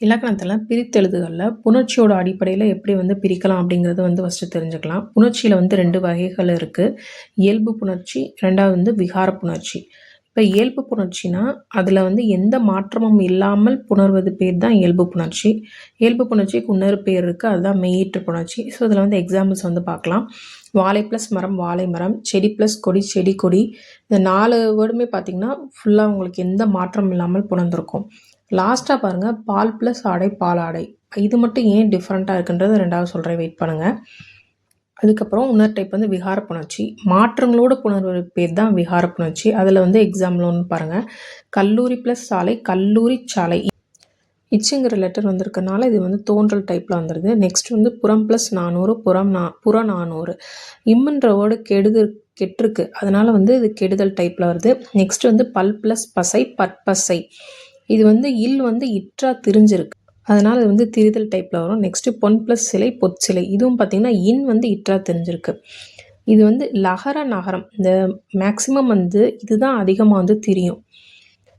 இலக்கணத்தில் பிரித்தெழுதுகளில் புணர்ச்சியோட அடிப்படையில் எப்படி வந்து பிரிக்கலாம் அப்படிங்கிறது வந்து ஃபஸ்ட்டு தெரிஞ்சுக்கலாம். புணர்ச்சியில் வந்து ரெண்டு வகைகள் இருக்குது இயல்பு புணர்ச்சி ரெண்டாவது வந்து விகார புணர்ச்சி. இப்போ இயல்பு புணர்ச்சினா அதில் வந்து எந்த மாற்றமும் இல்லாமல் புணர்வது பேர் தான் இயல்பு புணர்ச்சி. இயல்பு புணர்ச்சிக்கு இன்னொரு பேர் இருக்குது அதுதான் மெய்யீற்று புணர்ச்சி. ஸோ இதில் வந்து எக்ஸாம்பிள்ஸ் வந்து பார்க்கலாம். வாழை ப்ளஸ் மரம் வாழை மரம். செடி ப்ளஸ் கொடி செடி கொடி. இந்த நாலு வேர்டுமே பார்த்திங்கன்னா ஃபுல்லாக உங்களுக்கு எந்த மாற்றம் இல்லாமல் புணர்ந்துருக்கும். லாஸ்ட்டாக பாருங்கள் பால் ப்ளஸ் ஆடை பால் ஆடை. இது மட்டும் ஏன் டிஃப்ரெண்ட்டாக இருக்குன்றது ரெண்டாவது சொல்கிறேன் வெயிட் பண்ணுங்கள் அதுக்கப்புறம் உணர் டைப் வந்து விகார புணர்ச்சி மாற்றங்களோட புணர்வு பேர் தான் விகார புணர்ச்சி அதில் வந்து எக்ஸாம்பிள் ஒன்று பாருங்கள் கல்லூரி ப்ளஸ் சாலை கல்லூரி சாலை. இச்சுங்கிற லெட்டர் வந்திருக்கனால இது வந்து தோன்றல் டைப்பில் வந்துடுது நெக்ஸ்ட் வந்து புறம் ப்ளஸ் நானூறு புறம் நா புற நானூறு. இம்முன்ற வேர்டு கெடுது கெட்டிருக்கு. அதனால் வந்து இது கெடுதல் டைப்பில் வருது. நெக்ஸ்ட் வந்து பல் ப்ளஸ் பசை பற்பசை. இது வந்து இல் வந்து இற்றா திரிஞ்சிருக்கு. அதனால் அது வந்து திரிதல் டைப்பில் வரும். நெக்ஸ்ட்டு பொன் ப்ளஸ் சிலை பொற்சிலை இதுவும் பார்த்திங்கன்னா இன் வந்து இற்றா தெரிஞ்சிருக்கு. இது வந்து லகர நகரம். இந்த மேக்சிமம் வந்து இதுதான் அதிகமாக வந்து திரியும்.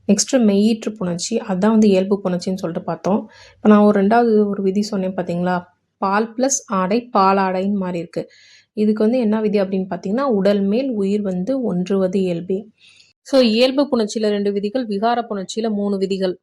நெக்ஸ்ட்டு மெய்யீற்று புணர்ச்சி. அதான் வந்து இயல்பு புணர்ச்சின்னு சொல்லிட்டு பார்த்தோம். இப்போ நான் ஒரு ரெண்டாவது ஒரு விதி சொன்னேன் பார்த்தீங்களா பால் ப்ளஸ் ஆடை பாலாடைன்னு மாதிரி இருக்குது இதுக்கு வந்து என்ன விதி அப்படின்னு பார்த்தீங்கன்னா உடல் மேல் உயிர் வந்து ஒன்றுவது இயல்பே. ஸோ இயல்பு புணர்ச்சியில் ரெண்டு விதிகள் விகார புணர்ச்சியில் மூணு விதிகள்.